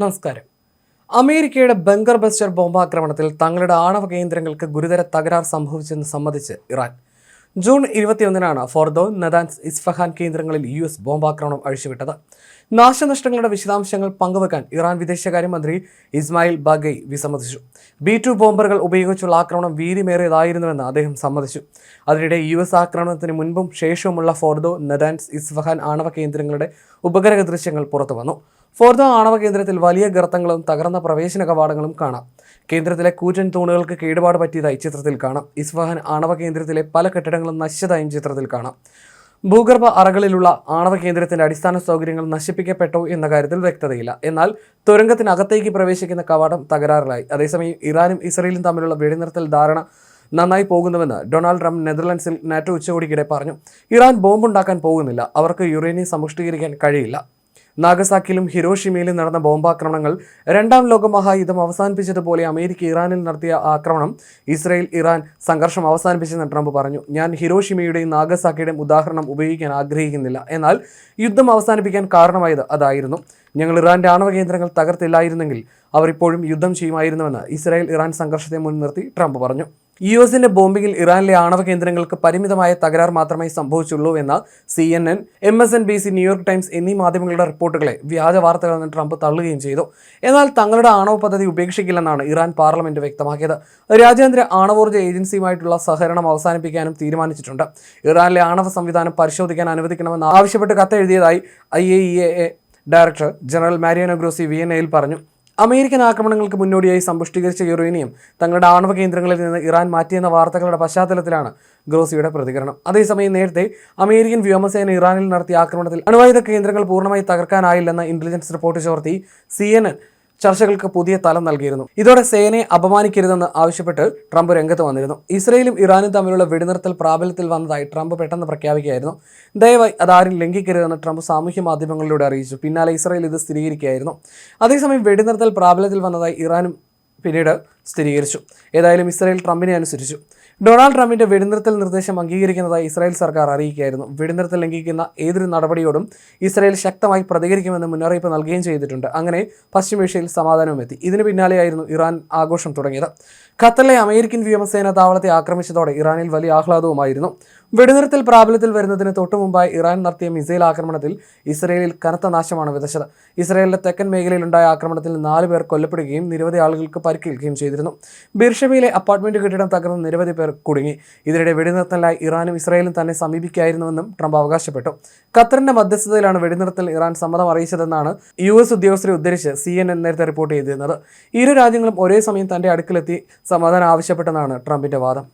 നമസ്കാരം. അമേരിക്കയുടെ bunker buster ബോംബാക്രമണത്തിൽ തങ്ങളുടെ ആണവ കേന്ദ്രങ്ങൾക്ക് ഗുരുതര തകരാർ സംഭവിച്ചെന്ന് സമ്മതിച്ച് ഇറാൻ. ജൂൺ ഇരുപത്തിയൊന്നിനാണ് ഫോർദോ നദാൻസ് ഇസ്ഫഹാൻ കേന്ദ്രങ്ങളിൽ യു എസ് ബോംബാക്രമണം അഴിച്ചുവിട്ടത്. നാശനഷ്ടങ്ങളുടെ വിശദാംശങ്ങൾ പങ്കുവെക്കാൻ ഇറാൻ വിദേശകാര്യമന്ത്രി ഇസ്മായിൽ ബാഗൈ വിസമ്മതിച്ചു. ബി ടു ബോംബറുകൾ ഉപയോഗിച്ചുള്ള ആക്രമണം വീര്യമേറിയതായിരുന്നുവെന്ന് അദ്ദേഹം സമ്മതിച്ചു. അതിനിടെ യു എസ് ആക്രമണത്തിന് മുൻപും ശേഷവുമുള്ള ഫോർദോ നദാൻസ് ഇസ്ഫഹാൻ ആണവ കേന്ദ്രങ്ങളുടെ ഉപഗ്രഹ ദൃശ്യങ്ങൾ പുറത്തു വന്നു ഫോർദോ ആണവ കേന്ദ്രത്തിൽ വലിയ ഗർത്തങ്ങളും തകർന്ന പ്രവേശന കവാടങ്ങളും കാണാം. കേന്ദ്രത്തിലെ കൂറ്റൻ തൂണുകൾക്ക് കേടുപാട് പറ്റിയതായി ചിത്രത്തിൽ കാണാം. ഇസ്ഫഹാൻ ആണവ കേന്ദ്രത്തിലെ പല കെട്ടിടങ്ങളും നശിച്ചതായും ചിത്രത്തിൽ കാണാം. ഭൂഗർഭ അറകളിലുള്ള ആണവ കേന്ദ്രത്തിന്റെ അടിസ്ഥാന സൗകര്യങ്ങൾ നശിപ്പിക്കപ്പെട്ടോ എന്ന കാര്യത്തിൽ വ്യക്തതയില്ല. എന്നാൽ തുരങ്കത്തിനകത്തേക്ക് പ്രവേശിക്കുന്ന കവാടം തകരാറിലായി. അതേസമയം ഇറാനും ഇസ്രയേലും തമ്മിലുള്ള വെടിനിർത്തൽ ധാരണ നന്നായി പോകുന്നുവെന്ന് ഡൊണാൾഡ് ട്രംപ് നെതർലൻഡ്സിൽ നാറ്റോ ഉച്ചകോടിക്കിടെ പറഞ്ഞു. ഇറാൻ ബോംബുണ്ടാക്കാൻ പോകുന്നില്ല. അവർക്ക് യുറേനിയം സമ്പുഷ്ടീകരിക്കാൻ കഴിയില്ല. നാഗസാക്കിയിലും ഹിരോഷിമയിലും നടന്ന ബോംബാക്രമണങ്ങൾ രണ്ടാം ലോക മഹായുദ്ധം അവസാനിപ്പിച്ചതുപോലെ അമേരിക്ക ഇറാനിൽ നടത്തിയ ആക്രമണം ഇസ്രയേൽ ഇറാൻ സംഘർഷം അവസാനിപ്പിച്ചെന്ന് ട്രംപ് പറഞ്ഞു. ഞാൻ ഹിരോഷിമയുടെയും നാഗസാക്കിയുടെയും ഉദാഹരണം ഉപയോഗിക്കാൻ ആഗ്രഹിക്കുന്നില്ല. എന്നാൽ യുദ്ധം അവസാനിപ്പിക്കാൻ കാരണമായത് അതായിരുന്നു. ഞങ്ങൾ ഇറാന്റെ ആണവ കേന്ദ്രങ്ങൾ തകർത്തില്ലായിരുന്നെങ്കിൽ അവർ ഇപ്പോഴും യുദ്ധം ചെയ്യുമായിരുന്നുവെന്ന് ഇസ്രായേൽ ഇറാൻ സംഘർഷത്തെ മുൻനിർത്തി ട്രംപ് പറഞ്ഞു. യു എസിന്റെ ബോംബിംഗിൽ ഇറാനിലെ ആണവ കേന്ദ്രങ്ങൾക്ക് പരിമിതമായ തകരാർ മാത്രമേ സംഭവിച്ചുള്ളൂ എന്ന C N N M S N B C New York Times എന്നീ മാധ്യമങ്ങളുടെ റിപ്പോർട്ടുകളെ വ്യാജ വാർത്തകളെന്ന് ട്രംപ് തള്ളുകയും ചെയ്തു. എന്നാൽ തങ്ങളുടെ ആണവ പദ്ധതി ഉപേക്ഷിക്കില്ലെന്നാണ് ഇറാൻ പാർലമെന്റ് വ്യക്തമാക്കിയത്. രാജ്യാന്തര ആണവോർജ ഏജൻസിയുമായിട്ടുള്ള സഹകരണം അവസാനിപ്പിക്കാനും തീരുമാനിച്ചിട്ടുണ്ട്. ഇറാനിലെ ആണവ സംവിധാനം പരിശോധിക്കാൻ അനുവദിക്കണമെന്ന് ആവശ്യപ്പെട്ട് കത്തെഴുതിയതായി I A E A director general Mariano Grossi വിയന്നയിൽ പറഞ്ഞു. അമേരിക്കൻ ആക്രമണങ്ങൾക്ക് മുന്നോടിയായി സമ്പുഷ്ടീകരിച്ച യുറേനിയം തങ്ങളുടെ ആണവ കേന്ദ്രങ്ങളിൽ നിന്ന് ഇറാൻ മാറ്റിയെന്ന വാർത്തകളുടെ പശ്ചാത്തലത്തിലാണ് ഗ്രോസിയുടെ പ്രതികരണം. അതേസമയം നേരത്തെ അമേരിക്കൻ വ്യോമസേന ഇറാനിൽ നടത്തിയ ആക്രമണത്തിൽ അണുവായുധ കേന്ദ്രങ്ങൾ പൂർണമായി തകർക്കാനായില്ലെന്ന ഇന്റലിജൻസ് റിപ്പോർട്ട് ചോർത്തി സി ചർച്ചകൾക്ക് പുതിയ തലം നൽകിയിരുന്നു. ഇതോടെ സേനയെ അപമാനിക്കരുതെന്ന് ആവശ്യപ്പെട്ട് ട്രംപ് രംഗത്ത് വന്നിരുന്നു. ഇസ്രയേലും ഇറാനും തമ്മിലുള്ള വെടിനിർത്തൽ പ്രാബല്യത്തിൽ വന്നതായി ട്രംപ് പെട്ടെന്ന് പ്രഖ്യാപിക്കുകയായിരുന്നു. ദയവായി അതാരും ലംഘിക്കരുതെന്ന് ട്രംപ് സാമൂഹ്യ മാധ്യമങ്ങളിലൂടെ അറിയിച്ചു. പിന്നാലെ ഇസ്രയേൽ ഇത് സ്ഥിരീകരിക്കുകയായിരുന്നു. അതേസമയം വെടിനിർത്തൽ പ്രാബല്യത്തിൽ വന്നതായി ഇറാനും പിന്നീട് സ്ഥിരീകരിച്ചു. ഏതായാലും ഇസ്രയേൽ ട്രംപിനെ അനുസരിച്ചു. ഡൊണാൾഡ് ട്രംപിന്റെ വെടിനിർത്തൽ നിർദ്ദേശം അംഗീകരിക്കുന്നതായി ഇസ്രായേൽ സർക്കാർ അറിയിക്കുകയായിരുന്നു. വെടിനിർത്തൽ ലംഘിക്കുന്ന ഏതൊരു നടപടിയോടും ഇസ്രായേൽ ശക്തമായി പ്രതികരിക്കുമെന്ന് മുന്നറിയിപ്പ് നൽകുകയും ചെയ്തിട്ടുണ്ട്. അങ്ങനെ പശ്ചിമേഷ്യയിൽ സമാധാനവും എത്തി. ഇതിന് പിന്നാലെയായിരുന്നു ഇറാൻ ആഘോഷം തുടങ്ങിയത്. ഖത്തറിലെ അമേരിക്കൻ വ്യോമസേന താവളത്തെ ആക്രമിച്ചതോടെ ഇറാനിൽ വലിയ ആഹ്ലാദവുമായിരുന്നു. വെടിനിർത്തൽ പ്രാബല്യത്തിൽ വരുന്നതിന് തൊട്ടുമുമ്പായി ഇറാൻ നടത്തിയ മിസൈൽ ആക്രമണത്തിൽ ഇസ്രയേലിൽ കനത്ത നാശമാണ് വിതച്ചത്. ഇസ്രയേലിന്റെ തെക്കൻ മേഖലയിലുണ്ടായ ആക്രമണത്തിൽ നാല് പേർ കൊല്ലപ്പെടുകയും നിരവധി ആളുകൾക്ക് പരിക്കേൽക്കുകയും ചെയ്തിരുന്നു. ബീർഷബയിലെ അപ്പാർട്ട്മെന്റ് കെട്ടിടം തകർന്ന് നിരവധി പേർ കുടുങ്ങി. ഇതിനിടെ വെടിനിർത്തലായി ഇറാനും ഇസ്രയേലും തന്നെ സമീപിക്കായിരുന്നുവെന്നും ട്രംപ് അവകാശപ്പെട്ടു. ഖത്തറിന്റെ മധ്യസ്ഥതയിലാണ് വെടിനിർത്തൽ ഇറാൻ സമ്മതം അറിയിച്ചതെന്നാണ് യു എസ് ഉദ്യോഗസ്ഥരെ ഉദ്ധരിച്ച് സി എൻ എൻ നേരത്തെ റിപ്പോർട്ട് ചെയ്തിരുന്നത്. ഇരു രാജ്യങ്ങളും ഒരേ സമയം തന്റെ അടുക്കിലെത്തി സമാധാനം ആവശ്യപ്പെട്ടെന്നാണ് ട്രംപിന്റെ വാദം.